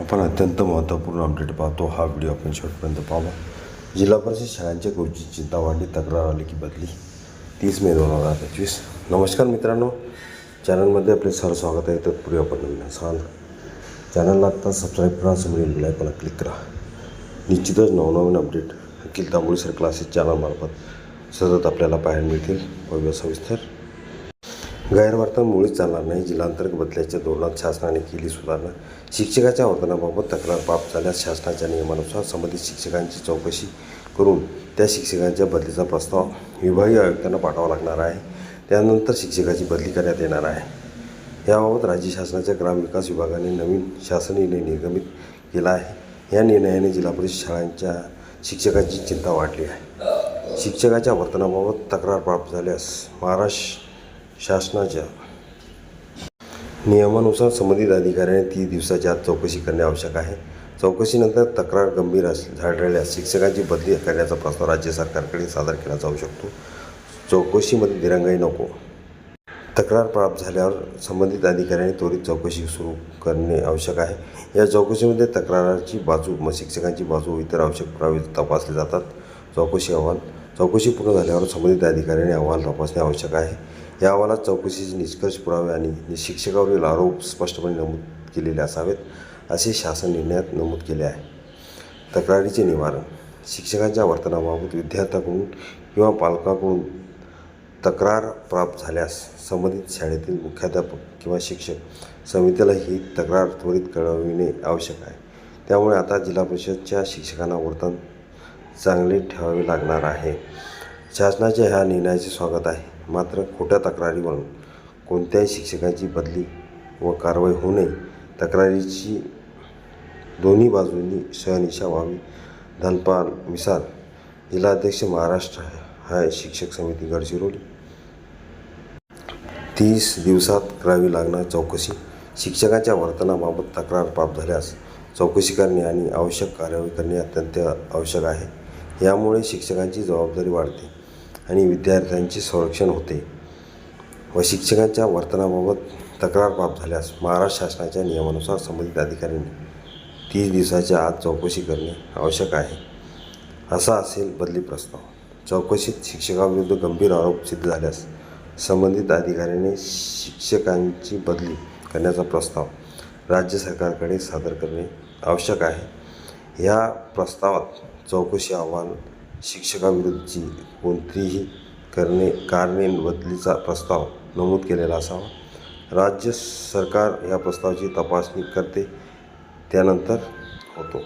आपण अत्यंत महत्त्वपूर्ण अपडेट पाहतो. हा व्हिडिओ आपण शेवटपर्यंत पाहावा जिल्हा परिषद शाळांच्या गुरुची चिंता वाढली तक्रार आली की बदली? तीस मे दोन हजार पंचवीस नमस्कार मित्रांनो. चॅनलमध्ये आपले सर स्वागत आहे. तर पुढे आपण नवीन असाल चॅनलला आत्ता सबस्क्राईब करा. समोरील बेलायकॉनला क्लिक करा. निश्चितच नवनवीन update Akhil Tamboli sir classes चॅनलमार्फत सतत आपल्याला पाहायला मिळतील. पाहूया सविस्तर. गैरवर्तन मुळीच चालणार नाही. जिल्हांतर्गत बदल्याच्या धोरणात शासनाने केली सुधारणा. शिक्षकाच्या वर्तनाबाबत तक्रार प्राप्त झाल्यास शासनाच्या नियमानुसार संबंधित शिक्षकांची चौकशी करून त्या शिक्षकांच्या बदलीचा प्रस्ताव विभागीय आयुक्तांना पाठवावा लागणार आहे. त्यानंतर शिक्षकाची बदली करण्यात येणार आहे. याबाबत राज्य शासनाच्या ग्रामविकास विभागाने नवीन शासन निर्णय निर्गमित केला आहे. या निर्णयाने जिल्हा परिषद शाळांच्या शिक्षकांची चिंता वाढली आहे. शिक्षकाच्या वर्तनाबाबत तक्रार प्राप्त झाल्यास महाराष्ट्र शासनाच्या नियमानुसार संबंधित अधिकाऱ्याने तीस दिवसाच्या आत चौकशी करणे आवश्यक आहे. चौकशीनंतर तक्रार गंभीर अस झाढळल्यास शिक्षकांची बदली करण्याचा प्रस्ताव राज्य सरकारकडे सादर केला जाऊ शकतो. चौकशीमध्ये दिरंगाई नको. तक्रार प्राप्त झाल्यावर संबंधित अधिकाऱ्यांनी त्वरित चौकशी सुरू करणे आवश्यक आहे. या चौकशीमध्ये तक्राराची बाजू मग शिक्षकांची बाजू इतर आवश्यक पुरावे तपासले जातात. चौकशी अहवाल चौकशी पूर्ण झाल्यावर संबंधित अधिकाऱ्यांनी अहवाल तपासणे आवश्यक आहे. या अहवालात चौकशीचे निष्कर्ष पुरावे आणि शिक्षकावरील आरोप स्पष्टपणे नमूद केलेले असावेत असे शासन निर्णयात नमूद केले आहे. तक्रारीचे निवारण शिक्षकांच्या वर्तनाबाबत विद्यार्थ्याकडून किंवा पालकाकडून तक्रार प्राप्त झाल्यास संबंधित शाळेतील मुख्याध्यापक किंवा शिक्षक समितीला ही तक्रार त्वरित कळविणे आवश्यक आहे. त्यामुळे आता जिल्हा परिषदच्या शिक्षकांना वर्तन चांगले ठेवावे लागणार आहे. शासनाच्या ह्या निर्णयाचे स्वागत आहे. मात्र खोट्या तक्रारीवरून कोणत्याही शिक्षकाची बदली व कारवाई होऊ नये. तक्रारीची दोन्ही बाजूंनी सहनिशा व्हावी. धनपाल मिसाल जिल्हाध्यक्ष महाराष्ट्र हाय शिक्षक समिती गडचिरोली. तीस दिवसात करावी लागणार चौकशी. शिक्षकाच्या वर्तनाबाबत तक्रार प्राप्त झाल्यास चौकशी करणे आणि आवश्यक कार्यवाही करणे अत्यंत आवश्यक आहे. यामुळे शिक्षकांची जबाबदारी वाढते आणि विद्यार्थ्यांचे संरक्षण होते. व शिक्षकांच्या वर्तनाबाबत तक्रार प्राप्त झाल्यास महाराष्ट्र शासनाच्या नियमानुसार संबंधित अधिकाऱ्यांनी तीस दिवसाच्या आत चौकशी करणे आवश्यक आहे. असा असेल बदली प्रस्ताव. चौकशीत शिक्षकाविरुद्ध गंभीर आरोप सिद्ध झाल्यास संबंधित अधिकाऱ्याने शिक्षकांची बदली करण्याचा प्रस्ताव राज्य सरकारकडे सादर करणे आवश्यक आहे. या प्रस्तावात चौकशी अहवाल शिक्षकाविरुद्धची कोणतीही करणे कारणे बदलीचा प्रस्ताव नमूद केलेला असावा. राज्य सरकार या प्रस्तावाची तपासणी करते त्यानंतर होतो.